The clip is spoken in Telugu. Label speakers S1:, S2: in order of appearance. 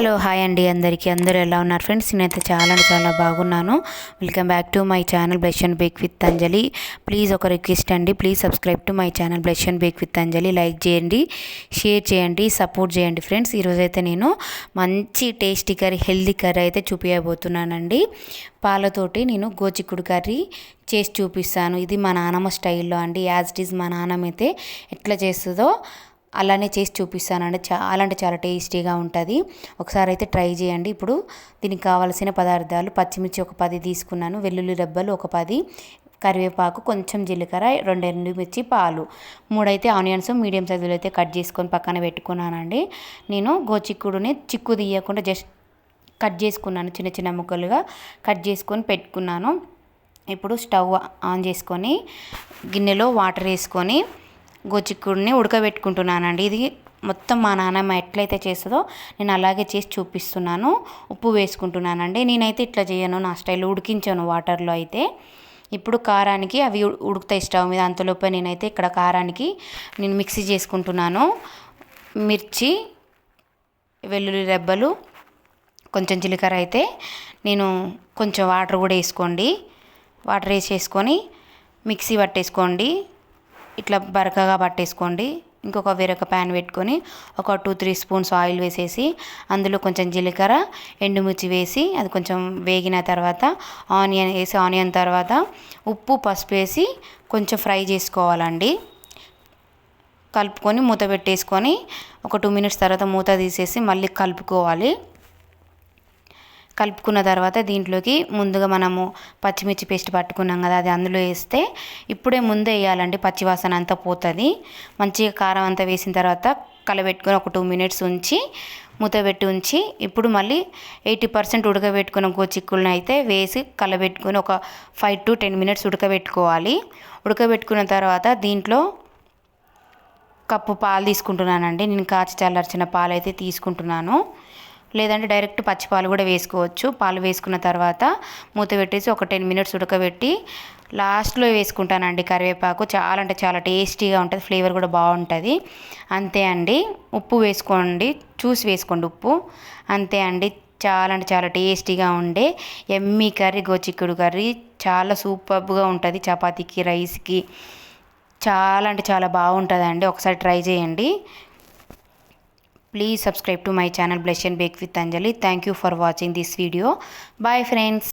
S1: హలో హాయ్ అండి అందరికీ. అందరూ ఎలా ఉన్నారు ఫ్రెండ్స్? నేనైతే చాలా అంటే చాలా బాగున్నాను. Welcome back to my channel blush and bake with Anjali please ఒక రిక్వెస్ట్ అండి. Please subscribe to my channel blush and bake with Anjali like చేయండి షేర్ చేయండి సపోర్ట్ చేయండి ఫ్రెండ్స్. ఈరోజైతే నేను మంచి టేస్టీ కర్రీ హెల్దీ కర్రీ అయితే చూపించబోతున్నానండి పాలతోటి నేను గోచిక్కుడు కర్రీ చేసి చూపిస్తాను. ఇది మా నానమ్మ స్టైల్లో అండి. యాజ్ ఇట్ ఈజ్ మా నాన్నమ్మ అయితే ఎట్లా చేస్తుందో అలానే చేసి చూపిస్తానండి చాలా అంటే చాలా టేస్టీగా ఉంటుంది. ఒకసారి అయితే ట్రై చేయండి. ఇప్పుడు దీనికి కావాల్సిన పదార్థాలు పచ్చిమిర్చి ఒక పది తీసుకున్నాను. వెల్లుల్లి రెబ్బలు ఒక పది. కరివేపాకు కొంచెం జీలకర్ర రెండు ఎండుమిర్చి పాలు. మూడైతే ఆనియన్స్ మీడియం సైజులో అయితే కట్ చేసుకొని పక్కన పెట్టుకున్నానండి. నేను గోచిక్కుడుని చిక్కు తీయకుండా జస్ట్ కట్ చేసుకున్నాను. చిన్న చిన్న ముక్కలుగా కట్ చేసుకొని పెట్టుకున్నాను. ఇప్పుడు స్టవ్ ఆన్ చేసుకొని గిన్నెలో వాటర్ వేసుకొని గోచిక్కుడిని ఉడకబెట్టుకుంటున్నానండి. ఇది మొత్తం మా నాన్నమ్మ ఎట్లయితే చేస్తుందో నేను అలాగే చేసి చూపిస్తున్నాను. ఉప్పు వేసుకుంటున్నానండి. నేనైతే ఇట్లా చేయను నా స్టైల్ ఉడికించాను వాటర్లో అయితే. ఇప్పుడు కారానికి అవి ఉడుకుతాయి స్టవ్ మీద. అంతలోపే నేనైతే ఇక్కడ కారానికి నేను మిక్సీ చేసుకుంటున్నాను. మిర్చి వెల్లుల్లి రెబ్బలు కొంచెం జీలకర్ర అయితే నేను కొంచెం వాటర్ కూడా వేసుకోండి. వాటర్ వేసేసుకొని మిక్సీ పట్టేసుకోండి. ఇట్లా బరకగా పట్టేసుకోండి. ఇంకొక వేరొక ప్యాన్ పెట్టుకొని ఒక టూ త్రీ స్పూన్స్ ఆయిల్ వేసేసి అందులో కొంచెం జీలకర్ర ఎండుమిర్చి వేసి అది కొంచెం వేగిన తర్వాత ఆనియన్ వేసి ఆనియన్ తర్వాత ఉప్పు పసుపు వేసి కొంచెం ఫ్రై చేసుకోవాలండి. కలుపుకొని మూత పెట్టేసుకొని ఒక టూ మినిట్స్ తర్వాత మూత తీసేసి మళ్ళీ కలుపుకోవాలి. కలుపుకున్న తర్వాత దీంట్లోకి ముందుగా మనము పచ్చిమిర్చి పేస్ట్ పట్టుకున్నాం కదా అది అందులో వేస్తే ఇప్పుడే ముందే వేయాలండి పచ్చివాసన అంతా పోతుంది. మంచిగా కారం అంతా వేసిన తర్వాత కలబెట్టుకొని ఒక టూ మినిట్స్ ఉంచి మూత పెట్టి ఉంచి ఇప్పుడు మళ్ళీ ఎయిటీ పర్సెంట్ ఉడకబెట్టుకున్న గోచిక్కులను అయితే వేసి కలబెట్టుకొని ఒక ఫైవ్ టు టెన్ మినిట్స్ ఉడకబెట్టుకోవాలి. ఉడకబెట్టుకున్న తర్వాత దీంట్లో కప్పు పాలు తీసుకుంటున్నానండి. నేను కాచి చల్లార్చిన పాలు అయితే తీసుకుంటున్నాను. లేదంటే డైరెక్ట్ పచ్చి పాలు కూడా వేసుకోవచ్చు. పాలు వేసుకున్న తర్వాత మూత పెట్టేసి ఒక టెన్ మినిట్స్ ఉడకబెట్టి లాస్ట్లో వేసుకుంటానండి కరివేపాకు. చాలా అంటే చాలా టేస్టీగా ఉంటుంది ఫ్లేవర్ కూడా బాగుంటుంది. అంతే అండి. ఉప్పు వేసుకోండి చూసి వేసుకోండి ఉప్పు. అంతే అండి. చాలా అంటే చాలా టేస్టీగా ఉండే ఎమ్మీ కర్రీ గోచిక్కుడు కర్రీ చాలా సూపర్గా ఉంటుంది చపాతీకి రైస్కి. చాలా అంటే చాలా బాగుంటుందండి. ఒకసారి ట్రై చేయండి. Please subscribe to my channel Blush and Bake with Anjali. Thank you for watching this video. Bye friends.